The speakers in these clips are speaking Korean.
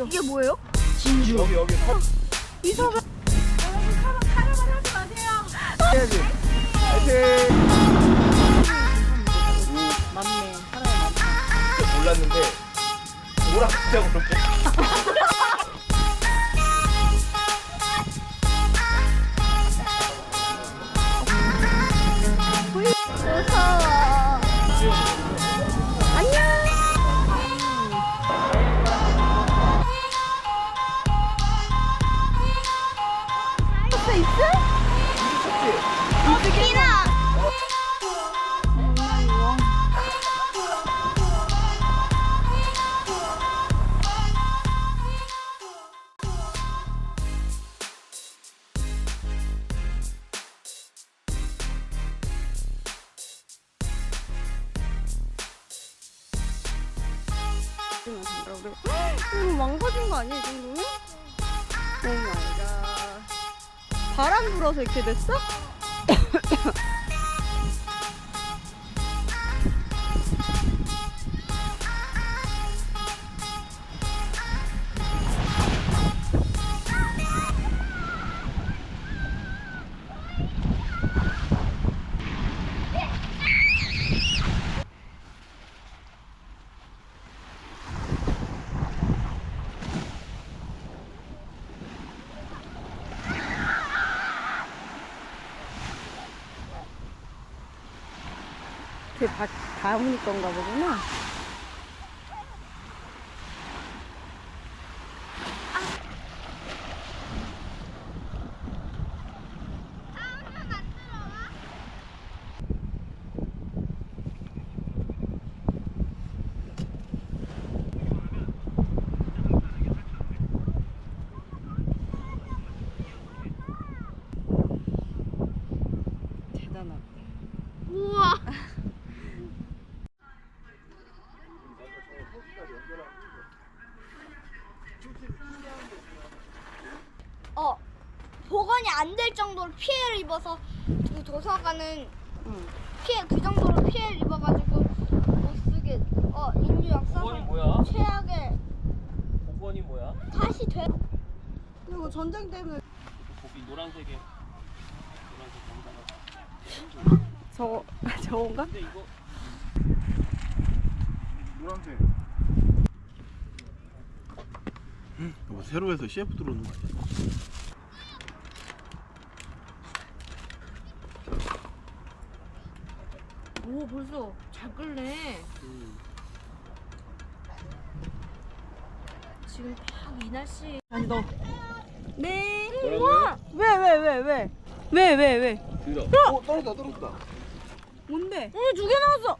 맞아. 이게 뭐예요? 진주. 여기 여기 서 이사가 해야지. 파이팅. 맞네. 사람이 많다. 몰랐는데 오락부장 그렇게. 있어 있어? 비 이렇게 됐어? 그게 바, 다문이 건가 보구나. 대단하다. 우와. 어, 될 정도로 피해를 입어서 그 도서관은 응. 피해 그 정도로 피해를 입어가지고 못 쓰게 어 인류 복원이 역사상 뭐야? 최악의 복원이 뭐야? 다시 돼. 그리고 전쟁 때문에 거기 노란색에 노란색 정자가. 저거 저건가? 근데 이거 노란색. 뭐 새로 해서 CF 들어오는 거 아니야? 오 벌써 잘 끓네. 지금 딱 이 날씨. 아니 너. 네. 뭐라고요? 왜 왜 왜 왜? 왜 왜 왜? 들어. 어 떨어졌다 떨어졌다. 뭔데? 응 두 개 나왔어.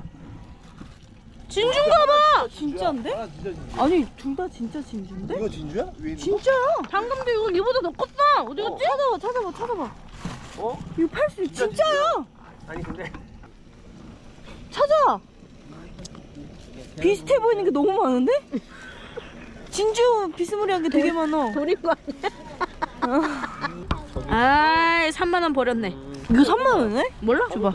진주인가 봐. 진짜인데? 아 진짜 진짜. 아니 둘 다 진짜 진주인데? 이거 진주야? 위에 있는 거? 진짜야. 방금도 이거 이보다 더 컸다. 어디 어, 갔지? 찾아봐 찾아봐 찾아봐. 어? 이거 팔 수 있 진짜, 진짜야. 아니 근데 찾아. 비슷해 보이는 게 너무 많은데? 진주 비스무리한 게 되게 많아. 버린 거 아니야? 아, 3만 원 버렸네. 이거 3만 원에? 몰라? 줘봐.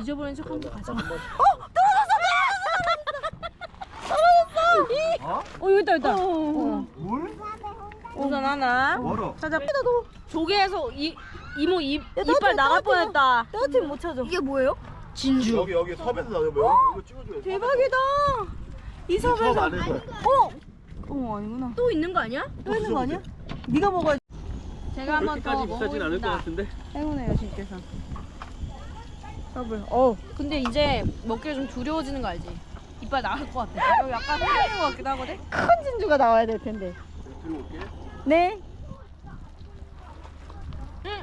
잊어버린 척 한번 가자. 어 여기 있다 여기 있다. 어. 물? 우선 하나. 멀어. 찾아. 너 조개에서 이 이모 입 야, 이빨 나갈. 뻔했다. 따뜻해 못 찾아. 이게 뭐예요? 진주. 여기 여기 섭에서 나요. 이거 이거 찍어줘요. 대박이다. 이섭 섭에서. 안에서. 어? 어 아니구나. 또 있는 거 아니야? 또 있는 거 아니야? 네가 먹어야 제가 한번 더 비싸진 않을 것 먹어보겠습니다. 같은데. 행운의 여신께서. 더블. 어. 근데 이제 먹기가 좀 두려워지는 거 알지? 이빨 나갈 것 같아. 약간 흘리는 것 같기도 하거든. 큰 진주가 나와야 될 텐데. 들어 올게. 네.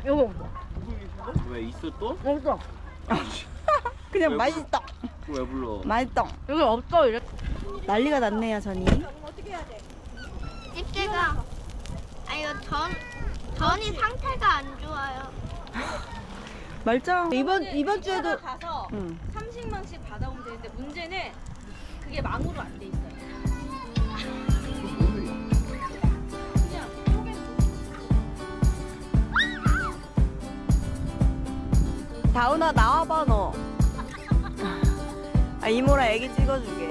응, 요거. 왜 있어 또? 없어. 그냥 왜 맛있다. 왜 불러? 맛있다. 여기 없어 이래. 난리가 났네요, 전이. 집게가 아 이거 전 전이 상태가 안 좋아요. 말짱. 이번 이번 주에도 가서 응. 30만씩 받아오면 되는데 문제는 그게 망으로 안 돼 있어요. 다운아 나와봐 너. 아 이모랑 애기 찍어주게.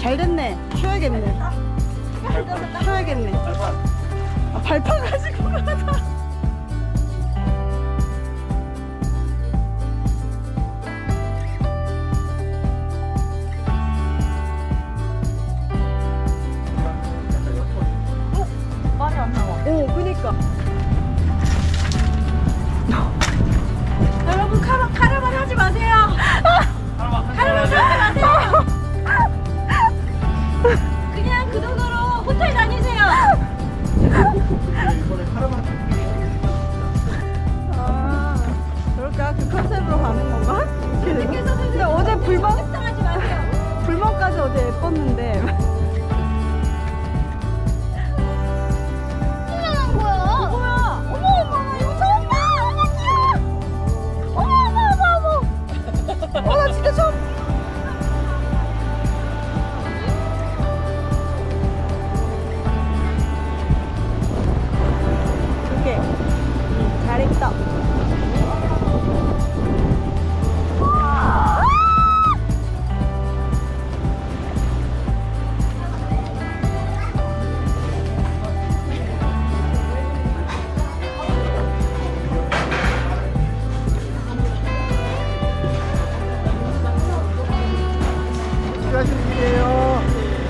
잘 됐네. 쉬어야겠네. 쉬어야겠네. 아, 발파가지고 가다.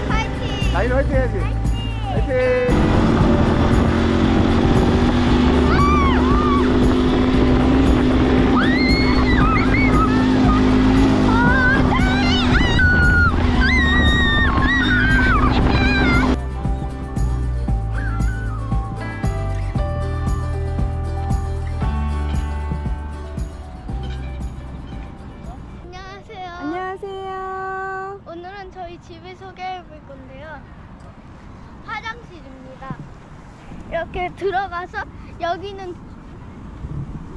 파이팅. 나이는 화이팅 해야지. 파이팅.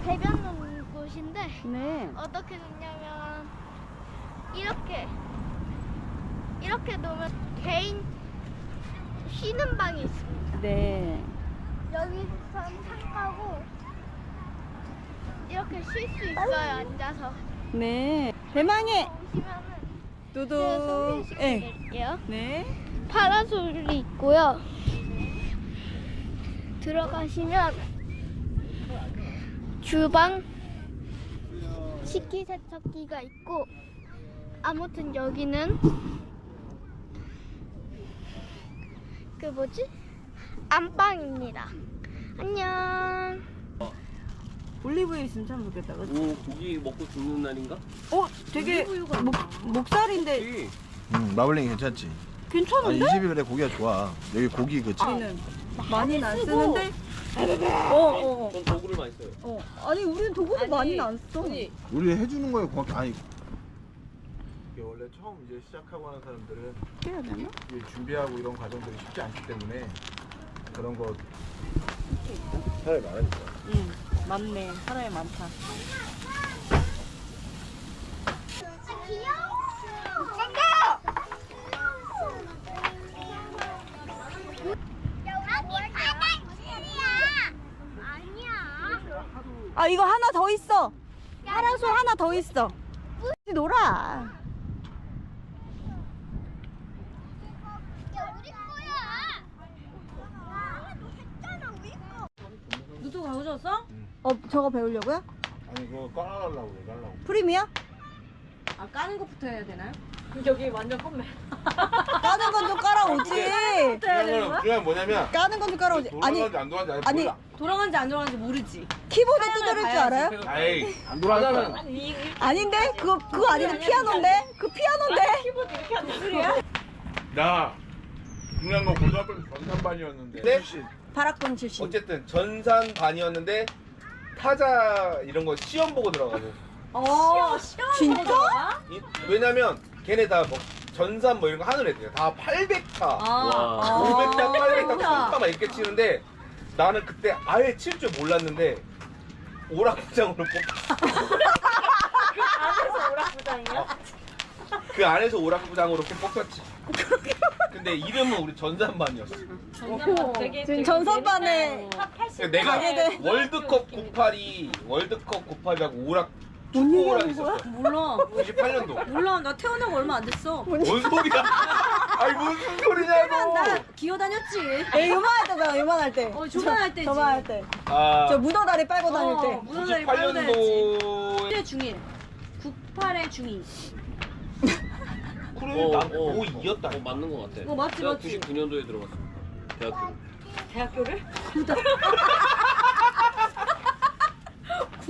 배변 곳인데 네. 어떻게 놓냐면 이렇게 이렇게 놓으면 개인 쉬는 방이 있습니다. 네. 여기선 창가고 이렇게 쉴 수 있어요 앉아서. 네. 대망의 오시면은 두두. 소개시켜 네. 드릴게요. 네. 파라솔이 있고요. 들어가시면 주방 식기 세척기가 있고 아무튼 여기는 그 뭐지? 안방입니다. 안녕. 올리브유 있으면 참 좋겠다. 그치? 오 고기 먹고 죽는 날인가? 어, 되게 목, 목살인데 이 응, 마블링 괜찮지? 이 괜찮은데? 집이 그래 고기가 좋아. 여기 고기 그치? 우리는 많이는 안 쓰는데. 어, 어, 어. 전 도구를 많이 써요. 어. 아니, 우리는 도구도 많이는 안 써. 우리 해주는 거에 고맙게 아니. 이게 원래 처음 이제 시작하고 하는 사람들은 해야 되나? 이게 준비하고 이런 과정들이 쉽지 않기 때문에 그런 거 사람이 많으니까. 응. 맞네. 사람이 많다. 아, 이거 하나 더 있어. 파라솔 하나 더 있어. 같이 놀아. 누구 가져왔어? 어, 저거 배우려고요? 아니 그거 깔아달라고 그래 깔라고. 프리미어? 아 까는 것부터 해야 되나요? 여기 완전 컴매. 건 좀 깔아오지. 중요한 건 중요한 뭐냐면 까는 건 좀 깔아오지. 아니, 돌아가는지 안 돌아가는지 아니, 몰라. 돌아간지 안 돌아간지 모르지. 키보드 두드릴 줄 알아요? 아이 안 돌아가면 아닌데? 그거, 그거 아닌데? 피아노인데? 그 피아노인데? 키보드 이렇게 하는 소리야? 나 중요한 건 고등학교 때 전산반이었는데 네? 발악본 출신. 어쨌든 전산 반이었는데 타자 이런 거 시험 보고 들어가고 어, 진짜? 이- 왜냐면 걔네 다 뭐 전산 뭐 이런 거 하는 애들이야 다 800타 와. 500타 800타 아. 1000타만 이렇게 치는데 나는 그때 아예 칠 줄 몰랐는데 오락부장으로 뽑혔어 안에서 오락부장이야? 그 안에서 오락부장으로 뽑혔지 근데 이름은 우리 전산반이었어 전산반 되게 지금 전선반에 내가 가게. 월드컵 98이 월드컵 98이라고 오락 축구 오락 있었어 몰라. 98년도 몰라. 나 태어나고 얼마 안 됐어. 뭔 소리야 아니 무슨 소리냐고. 나 기어 다녔지. 에 요만할 때잖아 요만할 때. 어, 조만할 때지. 저만할 때. 아, 저 무더다리 빨고 다닐 때. 어, 무더다리 빨고 다녔지. 98년도에 1의 중1. 98의 중2. 그래 어, 난 어. 5이었다. 어, 맞는 것 같아. 어, 맞지, 내가 맞지. 99년도에 들어갔어. 대학교. 대학교를?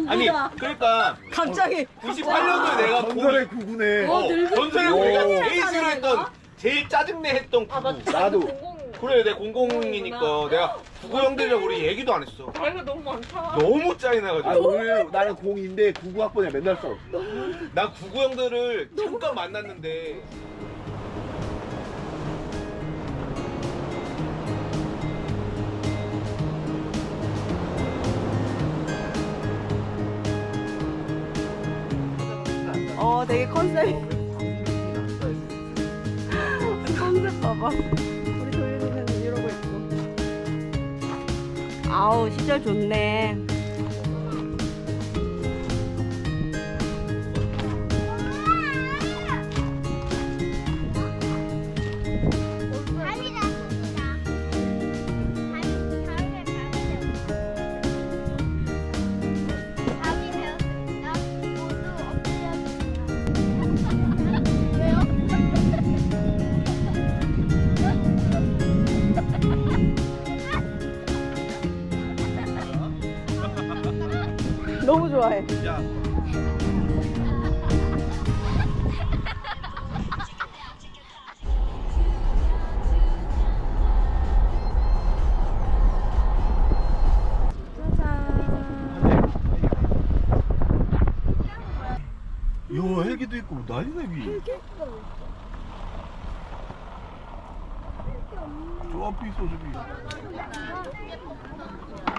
아니 구구다. 그러니까 갑자기 98년도에 내가 전설의 구구네. 어, 늙은 전설의 늙은 우리가 늙은 제일 사람이라니까? 싫어했던 제일 짜증내 했던 구구. 나도. 그래 내 공공이니까 내가 구구 형들이랑 우리 얘기도 안 했어. 나이가 너무 많다. 너무 아 짜증나가지고. 오늘 나는 공인데 구구 학번이야 맨날 써. 나 구구 형들을 잠깐 만났는데 되게 컨셉. 컨셉 봐봐. 우리 동생은 이러고 있고. 아우 시절 좋네. 좋아해. 요 헬기도 있고 난리네 위. 저 앞에 있어 저기.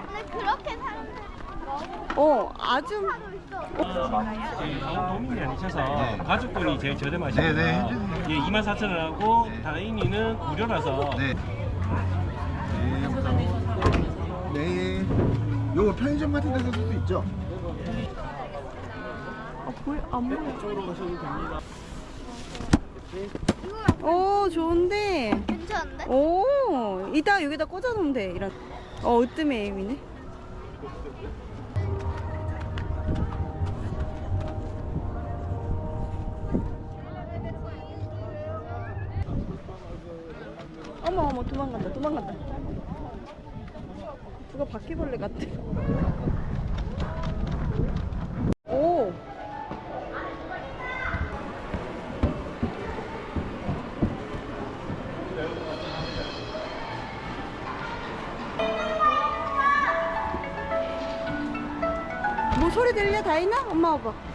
근데 그렇게 사람들이 어 아주 도민이 아니셔서 가족분이 제일 저렴하시고 네, 네, 해주세요. 예, 2만 4천 원하고 다행히는 무료라서 네. 네. 네. 요거 편의점 같은 데서 쓸 수 있죠? 오 좋은데. 괜찮은데? 오 이따 여기다 꽂아놓으면 돼 이런. 어 으뜸의 에임이네. 도망간다 도망간다. 누가 바퀴벌레 같아. 오. 뭐 소리 들려 다이나? 엄마 와봐.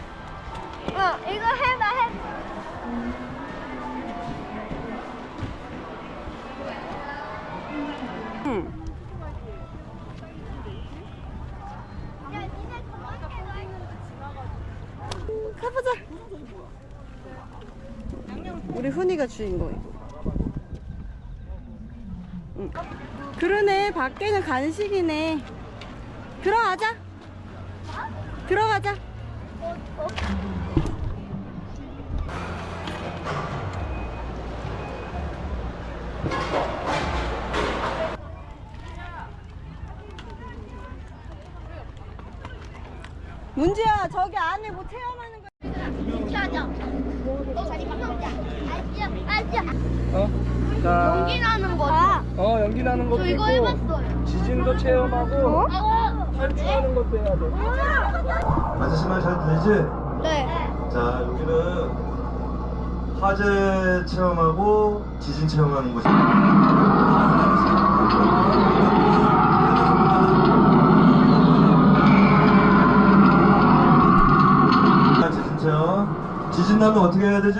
우리 훈이가 주인공이고. 응. 그러네. 밖에는 간식이네. 들어가자. 들어가자. 문지야, 저기 안에 뭐 체험하는 거. 비켜줘. 너 자리 바꿔자. 아지야, 아지야. 어? 자, 연기 나는 거야. 어 연기 나는 것도 저 이거 있고 해봤어요. 지진도 체험하고 어? 탈출하는 것도 해야 돼. 아저씨 말잘 들리지? 네. 자 여기는 화재 체험하고 지진 체험하는 곳이 자, 지진 체험 지진 나면 어떻게 해야 되지?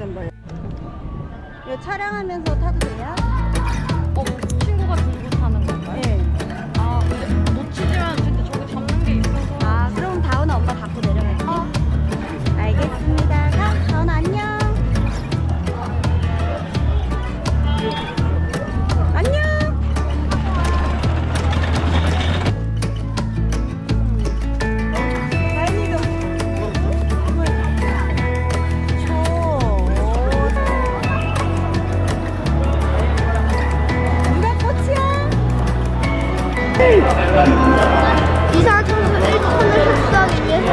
어 울산바야 이거 촬영하면서 타도 이산화탄소 1톤을 흡수하기 위해서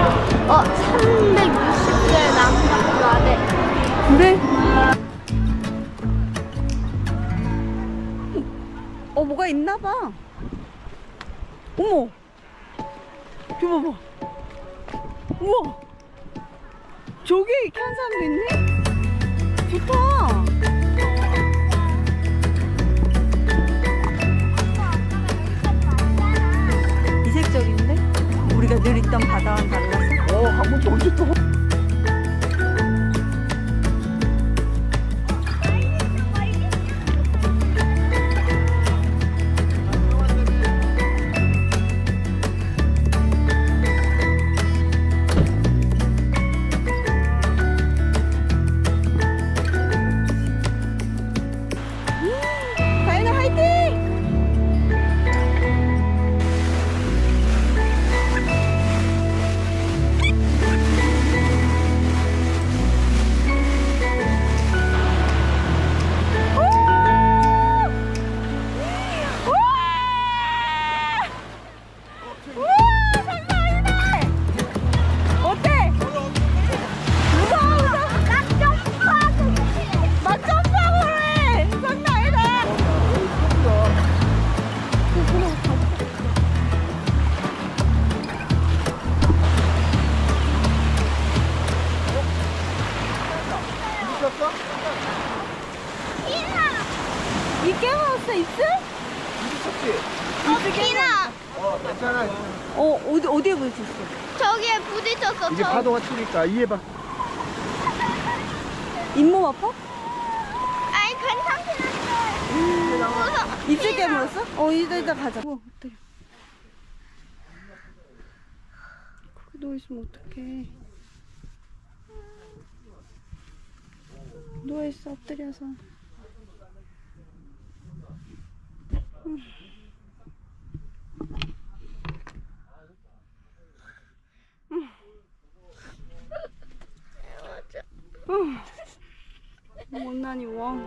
어 360개의 나무가 필요하대. 그래? 어 뭐가 있나 봐. 어머. 저거 봐봐. 우와. 저기 이렇게 한 사람도 있네? 늘 있던 바다와는 달라서? 어, 한 번도 언제 또 어, 괜찮아. 어 어디 어디에 부딪혔어? 저기에 부딪혔어. 이게 저. 파도가 치니까 이해봐. 잇몸 아파? 아니 괜찮긴 한데. 무서. 입술 깨물었어? 어 이따 이따 가자 우와 어때 거기 누워있으면 어떡해 누워있어 엎드려서. 음. 못난이 왕.